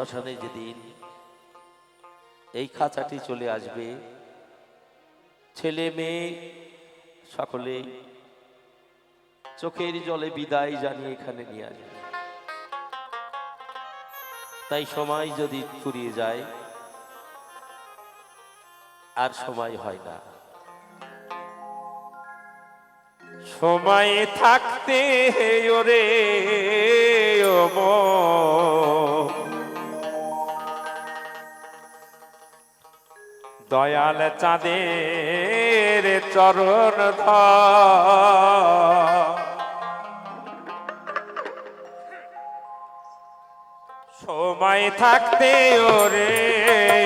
শ্মশানে যেদিন এই খাঁচাটি চলে আসবে, ছেলে মেয়ে সকলে চোখের জলে বিদায় জানিয়ে এখানে নিয়ে আসবে। তাই সময় যদি ফুরিয়ে যায়, আর সময় হয় না। সময় থাকতে ওরে ও দয়াল চাঁদের চরণ। সময় থাকতে ওরে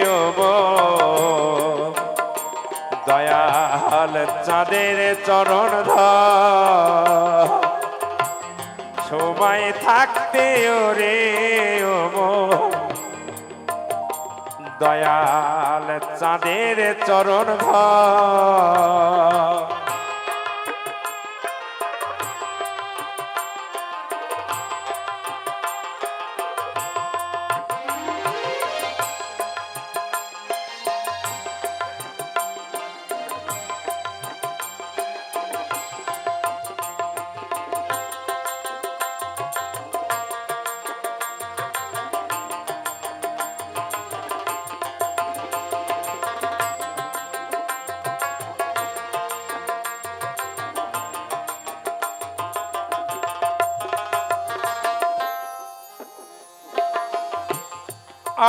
ও মন। দয়াল চাঁদের চরণ। সময় থাকতে ওরে। দয়াল চাঁদের চরণ ধর।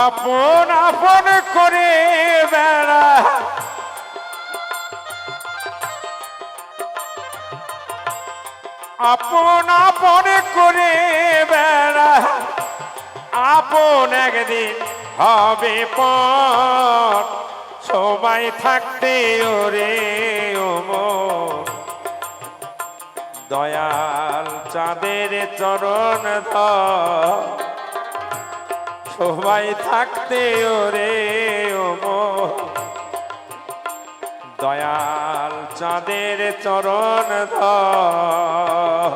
আপন আপন করে বেড়া। আপন আপন করে বেড়া। আপন একদিন হবে পর সবাই থাকতে ওরে ও মন। দয়াল চাঁদের চরণ ধর। সবাই থাকতে ওরে। দয়াল চাঁদের চরণ ধর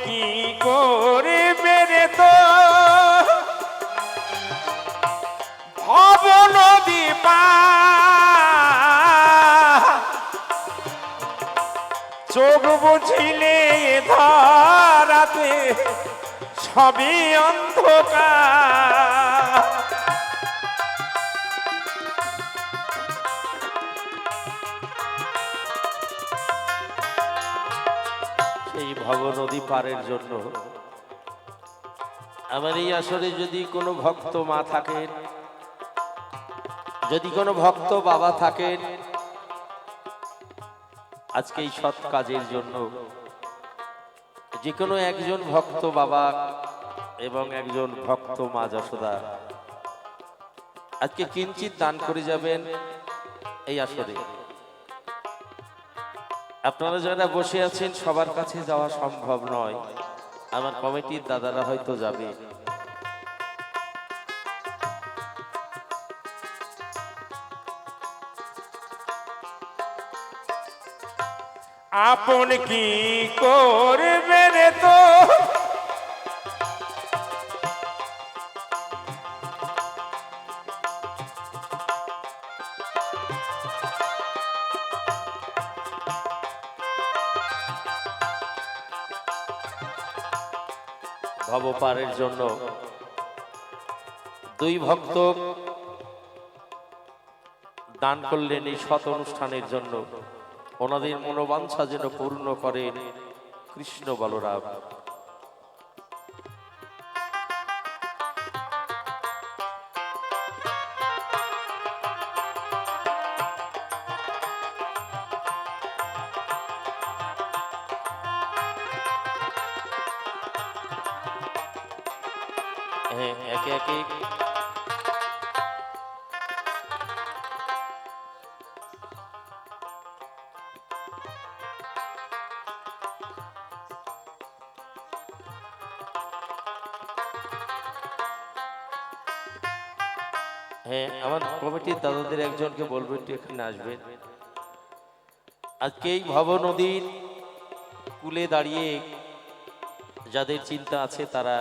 কি করে বেড়ে তো ভব নদী পার। চোখ বুঝিলে ধরাতে সবই অন্ধকার ভব নদী পারের জন্য। আমার এই আসরে যদি কোনো ভক্ত মা থাকেন, যদি কোনো ভক্ত বাবা থাকেন, আজকে এই সৎ কাজের জন্য যে কোনো একজন ভক্ত বাবা এবং একজন ভক্ত মা যশোদা, আজকে কিঞ্চিত দান করে যাবেন এই আসরে। আপনারা যারা বসে আছেন, সবার কাছে যাওয়া সম্ভব নয়। আমার কমিটির দাদারা হয়তো যাবে। আপন কি করবে তো? ভবপারের জন্য। দুই ভক্ত দান করলেন এই সৎ অনুষ্ঠানের জন্য। ওনাদের মনোবাঞ্ছা যেন পূর্ণ করেন কৃষ্ণ বলরাম। হ্যাঁ আমার কমিটির দাদাদের একজনকে বলব, একটু এখানে আসবেন। আজকে এই ভব নদীর কূলে দাঁড়িয়ে যাদের চিন্তা আছে, তারা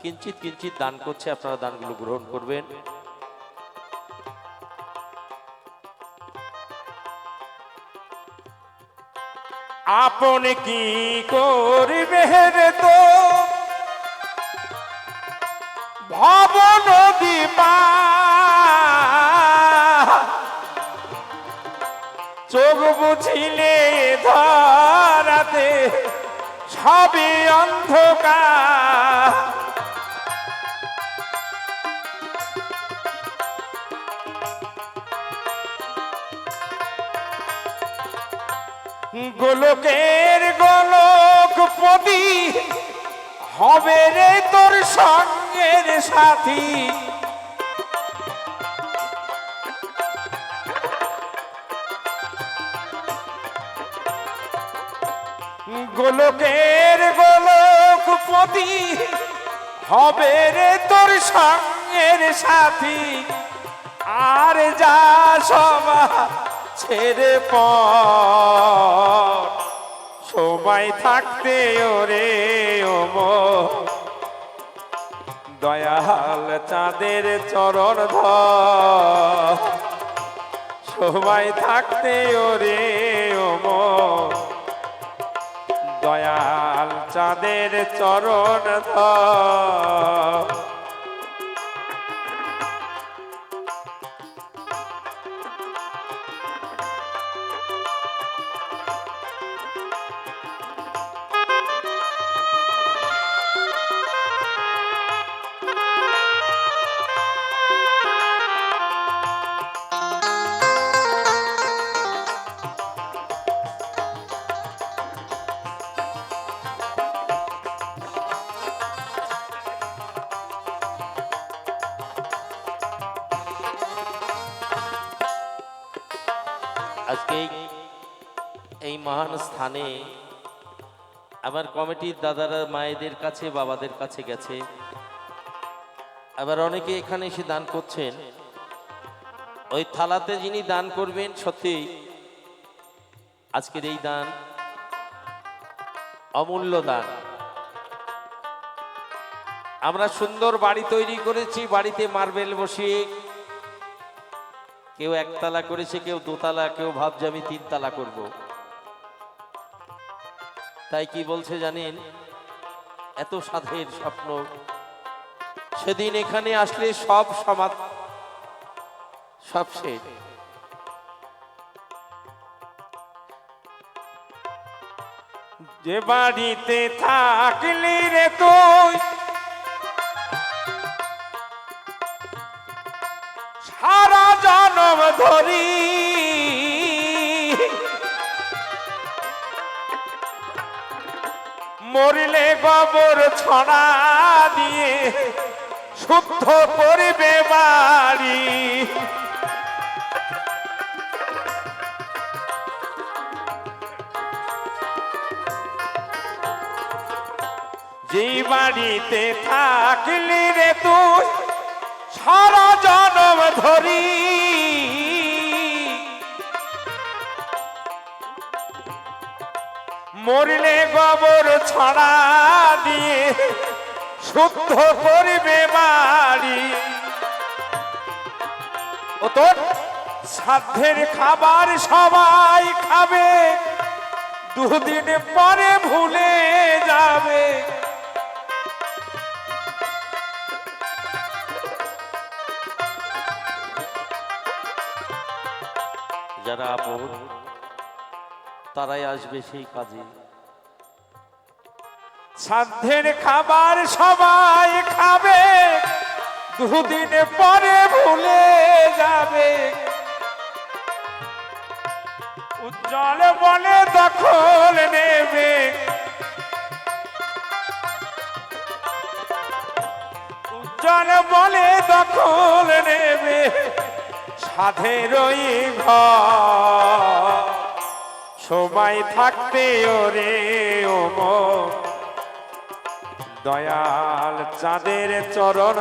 কিঞ্চিত কিঞ্চিত দান করছে, আপনারা দানগুলো গ্রহণ করবেন। আপন কি করবে তো? ভব নদী চোখ বুঝিলে ধরাতে সবই অন্ধকার। গোলকের গোলক পদি হবে রে তোর সঙ্গের সাথী। গোলকের গোলক পদি হবে রে তোর সঙ্গের সাথী। আর যা সবা ছেড়ে প সময় থাকতে ওরে ওম। দয়াল চাঁদের চরণ ধর। সময় থাকতে ওরে ওম। দয়াল চাঁদের চরণ আজকে এই- মহান স্থানে আমার কমিটির দাদারা, মায়েদের কাছে, বাবাদের কাছে গেছে। আবার অনেকে এখানে এসে দান করছেন। ওই থালাতে যিনি দান করবেন, সত্যি আজকের এই দান অমূল্য দান। আমরা সুন্দর বাড়ি তৈরি করেছি, বাড়িতে মার্বেল বসিয়ে কেউ একতলা করেছে, কেউ দোতলা, কেউ ভাবছে আমি তিনতলা করব। তাই কি বলছে জানেন? এত সাধের স্বপ্ন। সেদিন এখানে আসলে সব সমাজ সব শেষ। যে বাড়িতে থাকলি রে তুই জনম ধরি। মরিলে গোবর ছড়া দিয়ে শুদ্ধ করবে বাড়ি। যেই বাড়িতে থাকলি রে তুই সারা জনম ধরি। মরলে গোবর ছড়া দিয়ে শুদ্ধ করিবে বাড়ি। ও তোর সাধ্যের খাবার সবাই খাবে, দুদিন পরে ভুলে যাবে। যারা আপন, তারাই আসবে সেই কাজে। সাধ্যের খাবার সবাই খাবে, দুদিন পরে ভুলে যাবে। উজ্জ্বল বলে দখল নেবে। উজ্জ্বল বলে দখল নেবে। সাধের ওই ঘর। সময় থাকতে ওরে ওমর। দয়াল চাঁদের চরণ।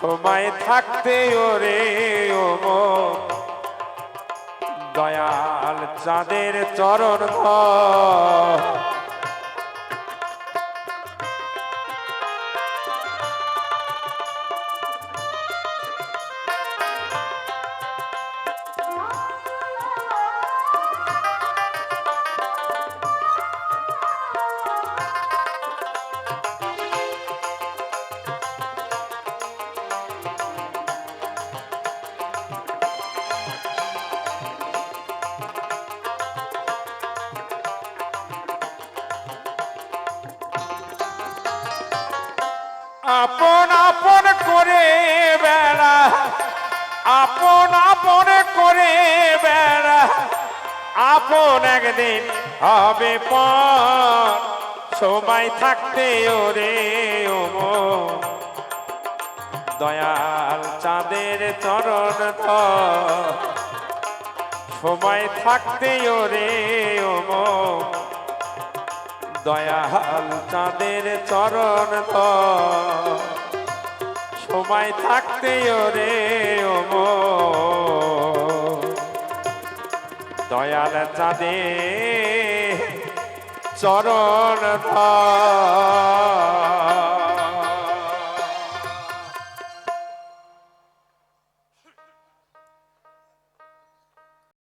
সময় থাকতে ওরে ওমর। দয়াল চাঁদের চরণ আপন একদিন হবে পর সময় থাকতে ওরে ওমর দয়াল চাঁদের চরণ। সময় থাকতে ওরে ওমর দয়াল চাঁদের চরণ। সময় থাকতে ওরে ওমর দয়াল চাঁদে চরণ।